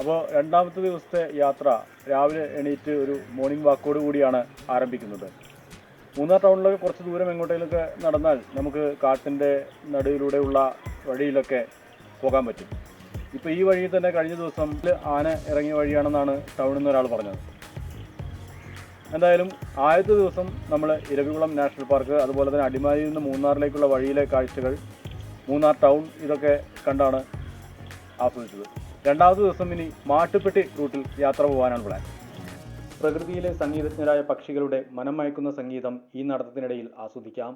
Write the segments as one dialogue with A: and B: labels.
A: അപ്പോൾ രണ്ടാമത്തെ ദിവസത്തെ യാത്ര രാവിലെ എണീറ്റ് ഒരു മോർണിംഗ് വാക്കോട് കൂടിയാണ് ആരംഭിക്കുന്നത്. മൂന്നാർ ടൗണിലൊക്കെ കുറച്ച് ദൂരം എങ്ങോട്ടേലൊക്കെ നടന്നാൽ നമുക്ക് കാട്ടിന്റെ നടുവിലൂടെയുള്ള വഴിയിലൊക്കെ പോകാൻ പറ്റും. ഇപ്പോൾ ഈ വഴിയിൽ തന്നെ കഴിഞ്ഞ ദിവസം ആന ഇറങ്ങിയ വഴിയാണെന്നാണ് ടൗണിൽ നിന്ന് ഒരാൾ പറഞ്ഞത്. എന്തായാലും ആദ്യത്തെ ദിവസം നമ്മൾ ഇരവികുളം നാഷണൽ പാർക്ക് അതുപോലെ തന്നെ അടിമാലിയിൽ നിന്ന് മൂന്നാറിലേക്കുള്ള വഴിയിലെ കാഴ്ചകൾ മൂന്നാർ ടൗൺ ഇതൊക്കെ കണ്ടാണ് ആസ്വദിച്ചത്. രണ്ടാമത്തെ ദിവസം ഇനി മാട്ടുപ്പെട്ടി റൂട്ടിൽ യാത്ര പോകാനാണ് പ്ലാൻ പ്രകൃതിയിലെ സംഗീതജ്ഞരായ പക്ഷികളുടെ മനം മയക്കുന്ന സംഗീതം ഈ നടത്തത്തിനിടയിൽ ആസ്വദിക്കാം.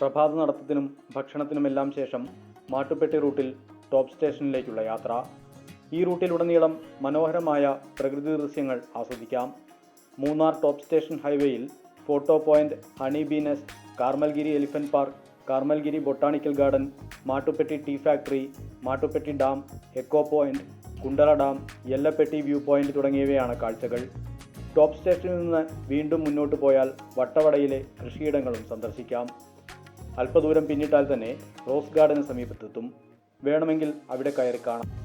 A: പ്രഭാത നടത്തത്തിനും ഭക്ഷണത്തിനുമെല്ലാം ശേഷം മാട്ടുപ്പെട്ടി റൂട്ടിൽ ടോപ്പ് സ്റ്റേഷനിലേക്കുള്ള യാത്ര. ഈ റൂട്ടിലുടനീളം മനോഹരമായ പ്രകൃതി ദൃശ്യങ്ങൾ ആസ്വദിക്കാം. മൂന്നാർ ടോപ്പ് സ്റ്റേഷൻ ഹൈവേയിൽ photo point honey bees Carmelgiri elephant park Carmelgiri botanical garden Mattupetty tea factory Mattupetty dam echo point Kundara dam Yellapetty view point തുടങ്ങിയവയാണ് കാഴ്ചകൾ. ടോപ്പ് സ്റ്റേഷനിൽ നിന്ന് വീണ്ടും മുന്നോട്ട് പോയാൽ വട്ടവടയിലെ കൃഷിയിടങ്ങളും സന്ദർശിക്കാം. അല്പദൂരം പിന്നിട്ടാൽ തന്നെ റോസ് ഗാർഡന് സമീപത്തെത്തും. വേണമെങ്കിൽ അവിടെ കയറി കാണാം.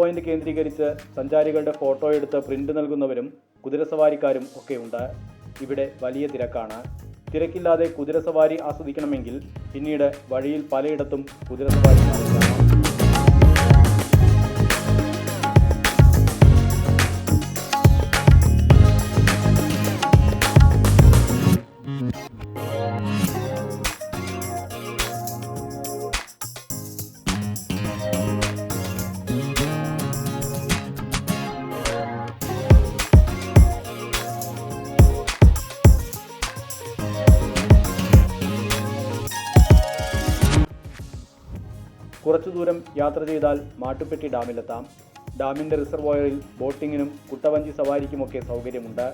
A: പോയിന്റ് കേന്ദ്രീകരിച്ച് സഞ്ചാരികളുടെ ഫോട്ടോ എടുത്ത് പ്രിന്റ് നൽകുന്നവരും കുതിരസവാരിക്കാരും ഒക്കെ ഉണ്ട്. ഇവിടെ വലിയ തിരക്കാണ്. തിരക്കില്ലാതെ കുതിരസവാരി ആസ്വദിക്കണമെങ്കിൽ പിന്നീട് വഴിയിൽ പലയിടത്തും കുതിരസവാരി കുറച്ചു ദൂരം യാത്ര ചെയ്താൽ മാട്ടുപ്പെട്ടി ഡാമിലെത്താം. ഡാമിന്റെ റിസർവോയറിൽ ബോട്ടിങ്ങിനും കുട്ടവഞ്ചി സവാരിക്കുമൊക്കെ സൗകര്യമുണ്ട്.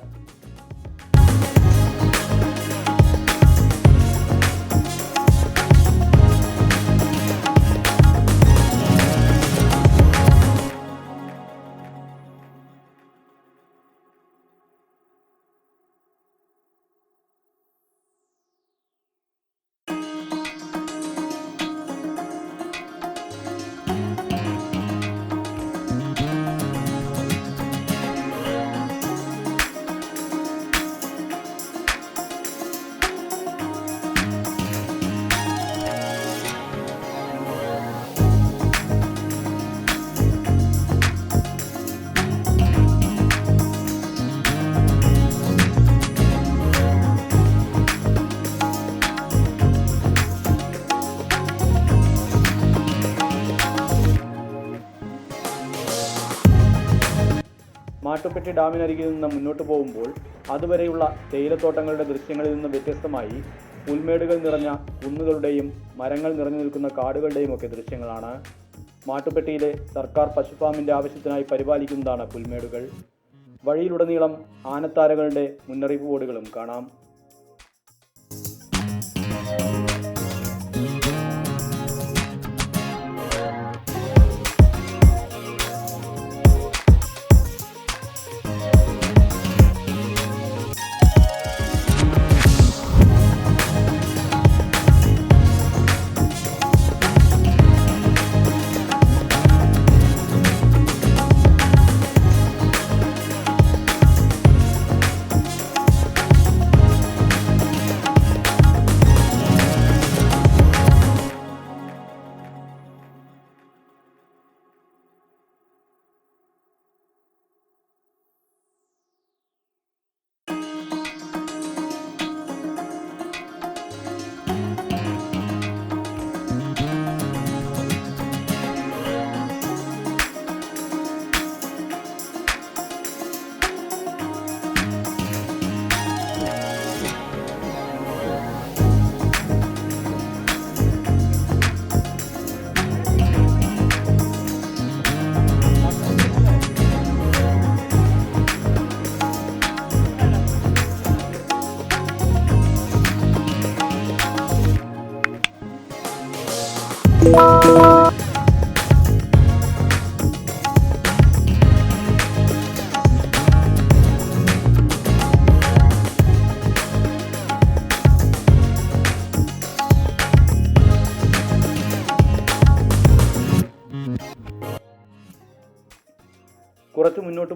A: മാട്ടുപ്പെട്ടി ഡാമിനരികിൽ നിന്ന് മുന്നോട്ട് പോകുമ്പോൾ അതുവരെയുള്ള തേയിലത്തോട്ടങ്ങളുടെ ദൃശ്യങ്ങളിൽ നിന്ന് വ്യത്യസ്തമായി പുൽമേടുകൾ നിറഞ്ഞ കുന്നുകളുടെയും മരങ്ങൾ നിറഞ്ഞു നിൽക്കുന്ന കാടുകളുടെയും ഒക്കെ ദൃശ്യങ്ങളാണ്. മാട്ടുപ്പെട്ടിയിലെ സർക്കാർ പശുഫാമിന്റെ ആവശ്യത്തിനായി പരിപാലിക്കുന്നതാണ് പുൽമേടുകൾ. വഴിയിലുടനീളം ആനത്താരകളുടെ മുന്നറിയിപ്പ് ബോർഡുകളും കാണാം.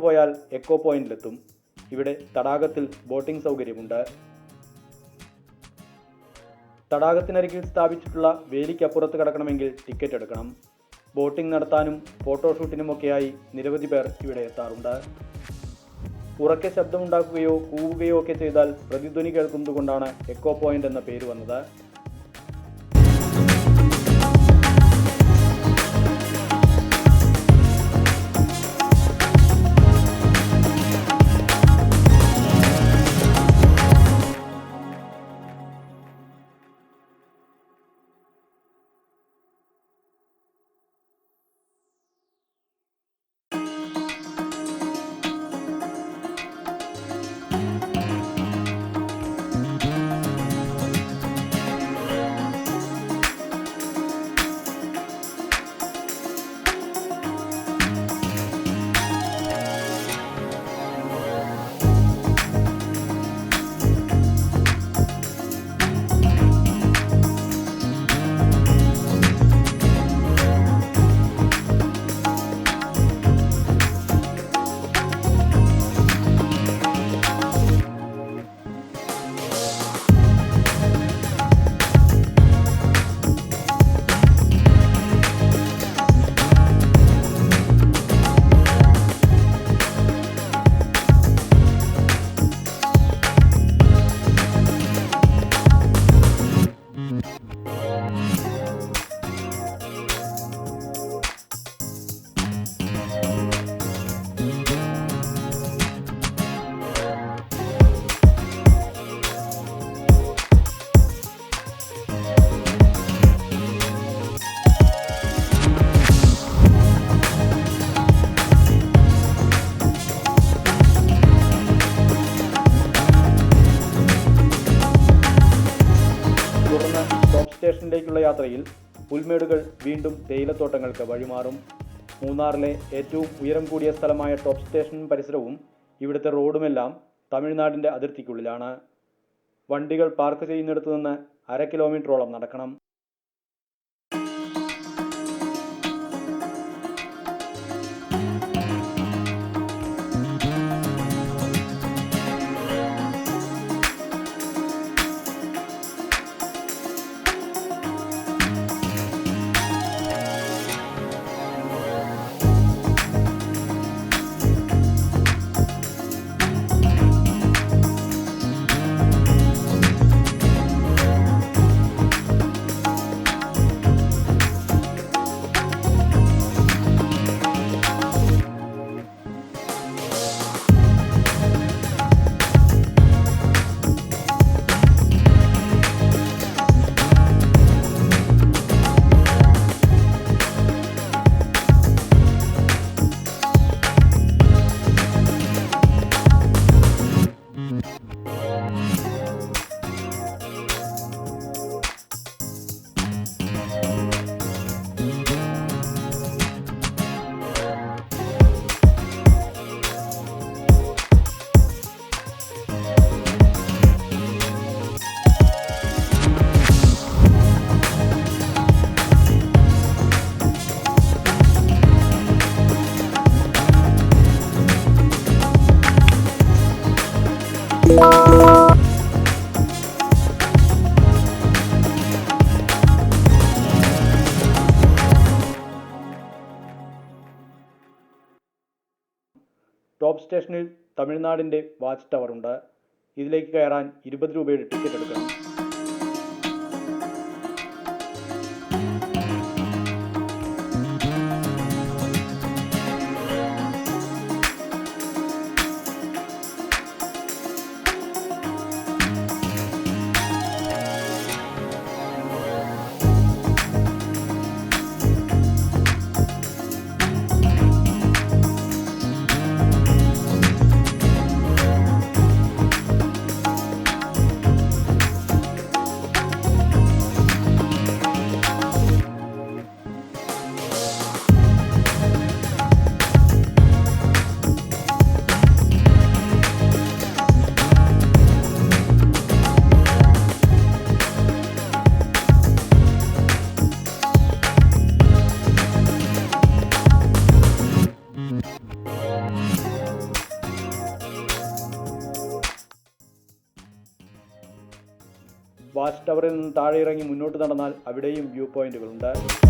A: പോയാൽ എക്കോ പോയിന്റിലെത്തും ഇവിടെ തടാകത്തിൽ ബോട്ടിംഗ് സൗകര്യമുണ്ട്. തടാകത്തിനരികിൽ സ്ഥാപിച്ചിട്ടുള്ള വേലിക്കപ്പുറത്ത് കടക്കണമെങ്കിൽ ടിക്കറ്റ് എടുക്കണം. ബോട്ടിംഗ് നടത്താനും ഫോട്ടോഷൂട്ടിനുമൊക്കെയായി നിരവധി പേർ ഇവിടെ എത്താറുണ്ട്. ഉറക്കെ ശബ്ദമുണ്ടാക്കുകയോ കൂവുകയോ ഒക്കെ ചെയ്താൽ പ്രതിധ്വനി കേൾക്കുന്നതുകൊണ്ടാണ് എക്കോ പോയിന്റ് എന്ന പേര് വന്നത്. പുൽമേടുകൾ വീണ്ടും തേയിലത്തോട്ടങ്ങൾക്ക് വഴിമാറും. മൂന്നാറിലെ ഏറ്റവും ഉയരം കൂടിയ സ്ഥലമായ ടോപ്പ് സ്റ്റേഷൻ പരിസരവും ഇവിടുത്തെ റോഡുമെല്ലാം തമിഴ്നാടിന്റെ അതിർത്തിക്കുള്ളിലാണ്. വണ്ടികൾ പാർക്ക് ചെയ്യുന്നിടത്തു നിന്ന് അര കിലോമീറ്ററോളം നടക്കണം. സ്റ്റേഷനിൽ തമിഴ്നാടിന്റെ വാച്ച് ടവർ ഉണ്ട്. ഇതിലേക്ക് കയറാൻ ഇരുപത് രൂപയുടെ ടിക്കറ്റ് എടുക്കണം. ടവറിൽ നിന്ന് താഴെ ഇറങ്ങി മുന്നോട്ട് നടന്നാൽ അവിടെയും വ്യൂ പോയിന്റുകളുണ്ട്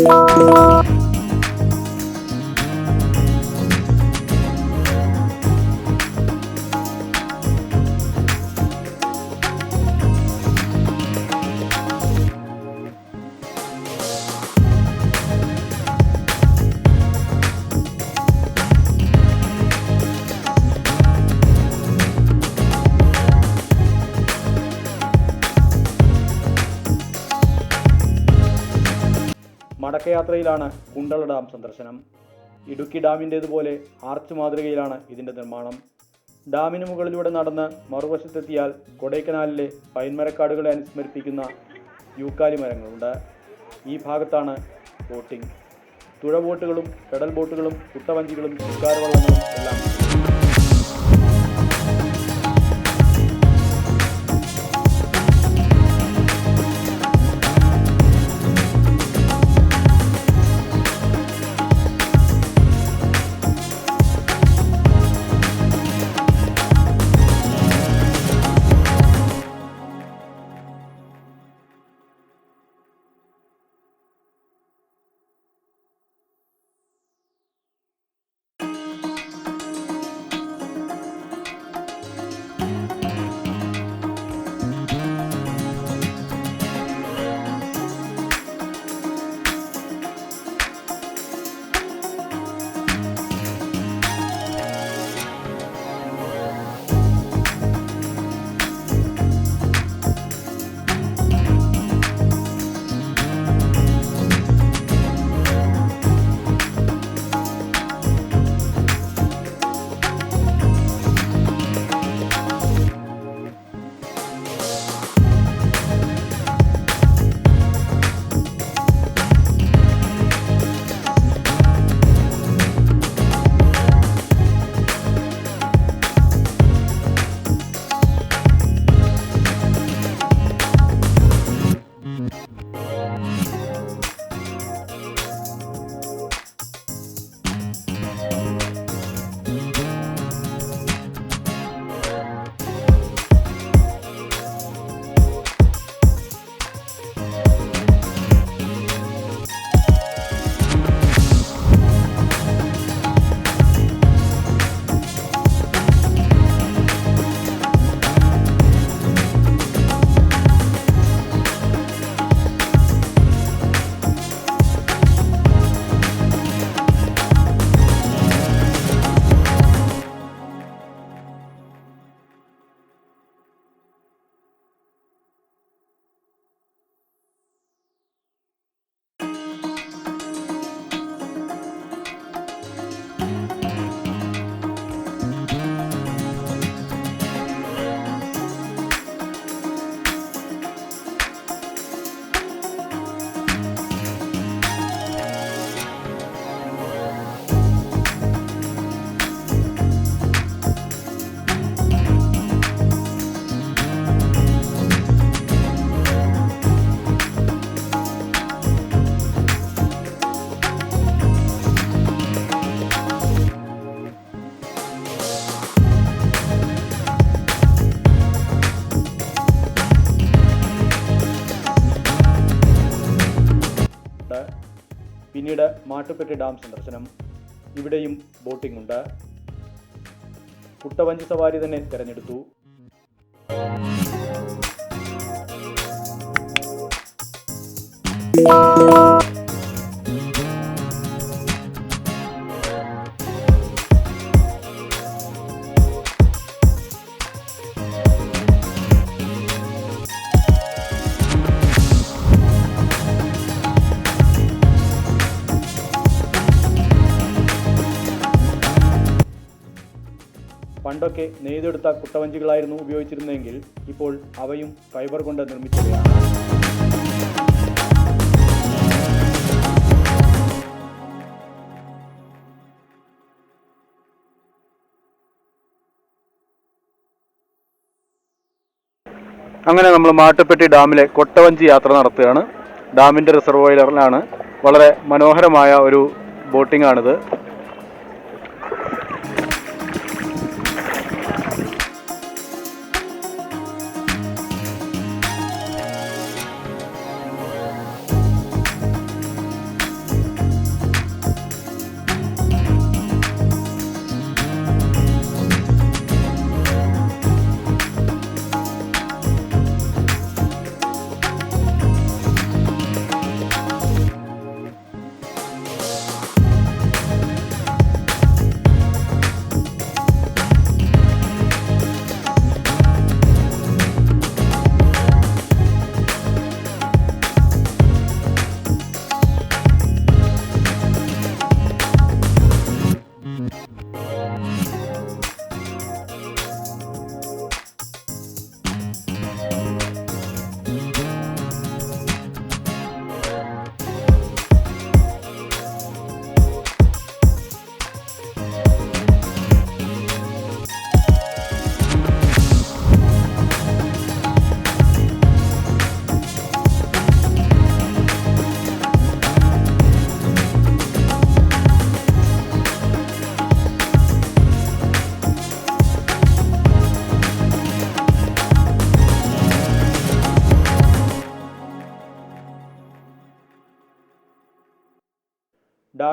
A: Thank you. മടക്കയാത്രയിലാണ് കുണ്ടള ഡാം സന്ദർശനം. ഇടുക്കി ഡാമിന്റേതുപോലെ ആർച്ച് മാതൃകയിലാണ് ഇതിന്റെ നിർമ്മാണം. ഡാമിന് മുകളിലൂടെ നടന്ന് മറുവശത്തെത്തിയാൽ കൊടൈക്കനാലിലെ പൈൻമരക്കാടുകളെ അനുസ്മരിപ്പിക്കുന്ന യൂക്കാലി മരങ്ങളുണ്ട് ഈ ഭാഗത്താണ് ബോട്ടിംഗ്. തുഴ ബോട്ടുകളും പെഡൽ ബോട്ടുകളും കുട്ടവഞ്ചികളും ശിക്കാരവള്ളങ്ങളും എല്ലാം മാട്ടുപ്പെട്ടി ഡാം സന്ദർശനം ഇവിടെയും ബോട്ടിംഗ് ഉണ്ട്. കുട്ടവഞ്ചി സവാരി തന്നെ തിരഞ്ഞെടുത്തു. പണ്ടൊക്കെ നെയ്തെടുത്ത കുട്ടവഞ്ചികളായിരുന്നു ഉപയോഗിച്ചിരുന്നതെങ്കിൽ ഇപ്പോൾ അവയും ഫൈബർ കൊണ്ട് നിർമ്മിച്ചവയാണ്. അങ്ങനെ നമ്മൾ മാട്ടുപ്പെട്ടി ഡാമിലെ കൊട്ടവഞ്ചി യാത്ര നടത്തുകയാണ്. ഡാമിന്റെ റിസർവോയിലറിലാണ് വളരെ മനോഹരമായ ഒരു ബോട്ടിംഗ് ആണിത്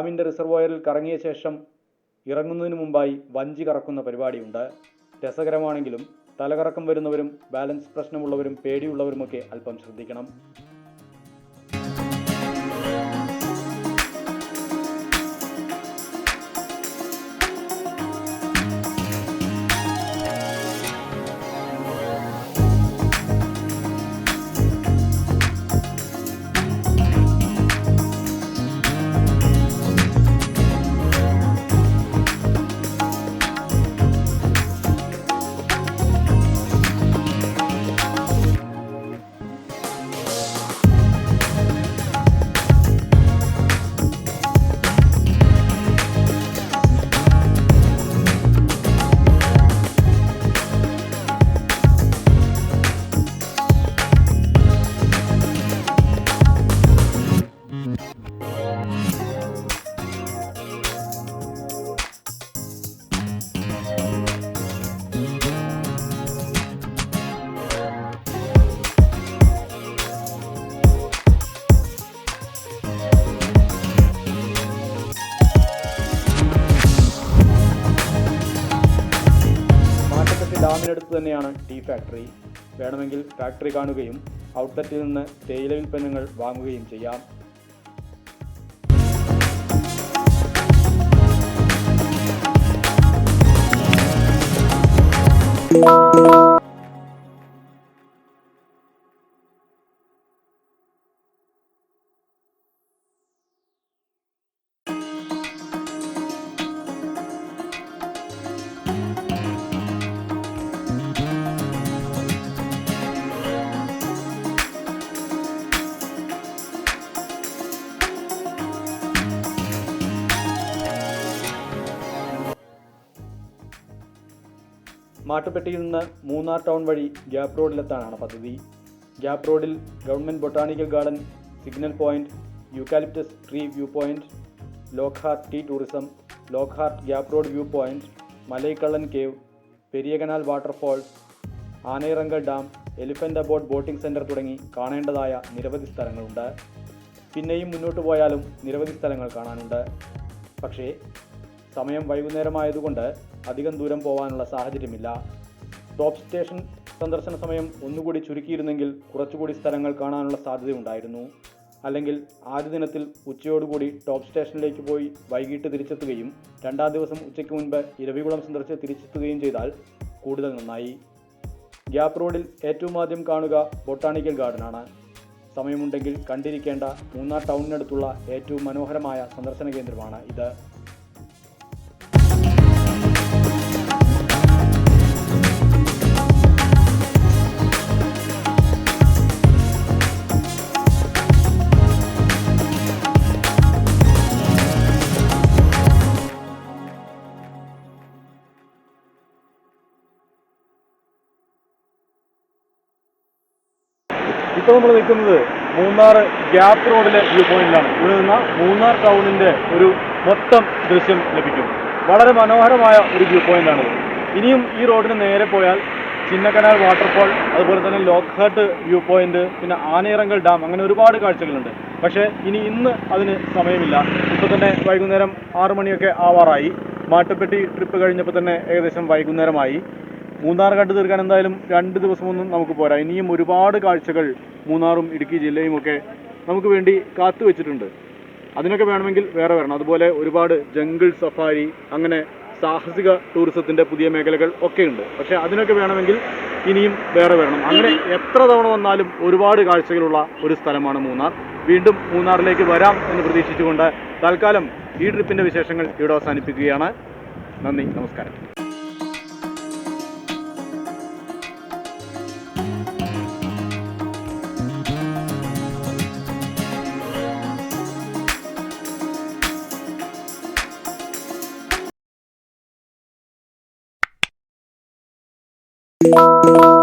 A: ഡാമിന്റെ റിസർവോയറിൽ കറങ്ങിയ ശേഷം ഇറങ്ങുന്നതിന് മുമ്പായി വഞ്ചി കറക്കുന്ന പരിപാടിയുണ്ട്. രസകരമാണെങ്കിലും തലകറക്കം വരുന്നവരും ബാലൻസ് പ്രശ്നമുള്ളവരും പേടിയുള്ളവരുമൊക്കെ അല്പം ശ്രദ്ധിക്കണം. ഡാമിനടുത്ത് തന്നെയാണ് ടീ ഫാക്ടറി വേണമെങ്കിൽ ഫാക്ടറി കാണുകയും ഔട്ട്ലെറ്റിൽ നിന്ന് തേയില ഉൽപ്പന്നങ്ങൾ വാങ്ങുകയും ചെയ്യാം. മാട്ടുപ്പെട്ടിയിൽ നിന്ന് മൂന്നാർ ടൗൺ വഴി ഗ്യാപ് റോഡിലെത്താനാണ് പദ്ധതി. ഗ്യാപ് റോഡിൽ government botanical garden signal point eucalyptus tree view point Lockhart tea tourism Lockhart gap road view point Malaikallan cave Periyakanal waterfall Anayirangal dam elephant abbot boating centre തുടങ്ങി കാണേണ്ടതായ നിരവധി സ്ഥലങ്ങളുണ്ട്. പിന്നെയും മുന്നോട്ട് പോയാലും നിരവധി സ്ഥലങ്ങൾ കാണാനുണ്ട്. പക്ഷേ സമയം വൈകുന്നേരമായതുകൊണ്ട് അധികം ദൂരം പോകാനുള്ള സാഹചര്യമില്ല. ടോപ്പ് സ്റ്റേഷൻ സന്ദർശന സമയം ഒന്നുകൂടി ചുരുക്കിയിരുന്നെങ്കിൽ കുറച്ചുകൂടി സ്ഥലങ്ങൾ കാണാനുള്ള സാധ്യതയുണ്ടായിരുന്നു. അല്ലെങ്കിൽ ആദ്യ ദിനത്തിൽ ഉച്ചയോടുകൂടി ടോപ്പ് സ്റ്റേഷനിലേക്ക് പോയി വൈകിട്ട് തിരിച്ചെത്തുകയും രണ്ടാം ദിവസം ഉച്ചയ്ക്ക് മുൻപ് ഇരവികുളം സന്ദർശിച്ച് തിരിച്ചെത്തുകയും ചെയ്താൽ കൂടുതൽ നന്നായി. ഗ്യാപ്പ് റോഡിൽ ഏറ്റവും ആദ്യം കാണുക ബൊട്ടാണിക്കൽ ഗാർഡനാണ്. സമയമുണ്ടെങ്കിൽ കണ്ടിരിക്കേണ്ട മൂന്നാർ ടൗണിനടുത്തുള്ള ഏറ്റവും മനോഹരമായ സന്ദർശന കേന്ദ്രമാണ് ഇത്. നമ്മൾ നിൽക്കുന്നത് മൂന്നാർ ഗ്യാപ്പ് റോഡിലെ വ്യൂ പോയിന്റിലാണ്. ഇവിടെ നിന്ന് മൂന്നാർ ടൗണിന്റെ ഒരു മൊത്തം ദൃശ്യം ലഭിക്കും. വളരെ മനോഹരമായ ഒരു വ്യൂ പോയിന്റാണ് ഇനിയും ഈ റോഡിന് നേരെ പോയാൽ ചിന്നക്കനാൽ വാട്ടർഫോൾ അതുപോലെ തന്നെ ലോക്ക്ഹാട്ട് വ്യൂ പോയിന്റ് പിന്നെ ആനയിറങ്കൽ ഡാം അങ്ങനെ ഒരുപാട് കാഴ്ചകളുണ്ട്. പക്ഷേ ഇനി ഇന്ന് അതിന് സമയമില്ല. ഇപ്പോൾ തന്നെ വൈകുന്നേരം ആറു മണിയൊക്കെ ആവാറായി. മാട്ടുപ്പെട്ടി ട്രിപ്പ് കഴിഞ്ഞപ്പോൾ തന്നെ ഏകദേശം വൈകുന്നേരമായി. മൂന്നാർ കണ്ടു തീർക്കാൻ എന്തായാലും രണ്ട് ദിവസമൊന്നും നമുക്ക് പോരാ. ഇനിയും ഒരുപാട് കാഴ്ചകൾ മൂന്നാറും ഇടുക്കി ജില്ലയും ഒക്കെ നമുക്ക് വേണ്ടി കാത്തു വെച്ചിട്ടുണ്ട്. അതിനൊക്കെ വേണമെങ്കിൽ വേറെ വരണം. അതുപോലെ ഒരുപാട് ജംഗിൾ സഫാരി അങ്ങനെ സാഹസിക ടൂറിസത്തിന്റെ പുതിയ മേഖലകൾ ഒക്കെ ഉണ്ട്. പക്ഷെ അതിനൊക്കെ വേണമെങ്കിൽ ഇനിയും വേറെ വരണം. അങ്ങനെ എത്ര തവണ വന്നാലും ഒരുപാട് കാഴ്ചകളുള്ള ഒരു സ്ഥലമാണ് മൂന്നാർ. വീണ്ടും മൂന്നാറിലേക്ക് വരാം എന്ന് പ്രതീക്ഷിച്ചുകൊണ്ട് തൽക്കാലം ഈ ട്രിപ്പിന്റെ വിശേഷങ്ങൾ ഇവിടെ അവസാനിപ്പിക്കുകയാണ്. നന്ദി നമസ്കാരം.
B: Música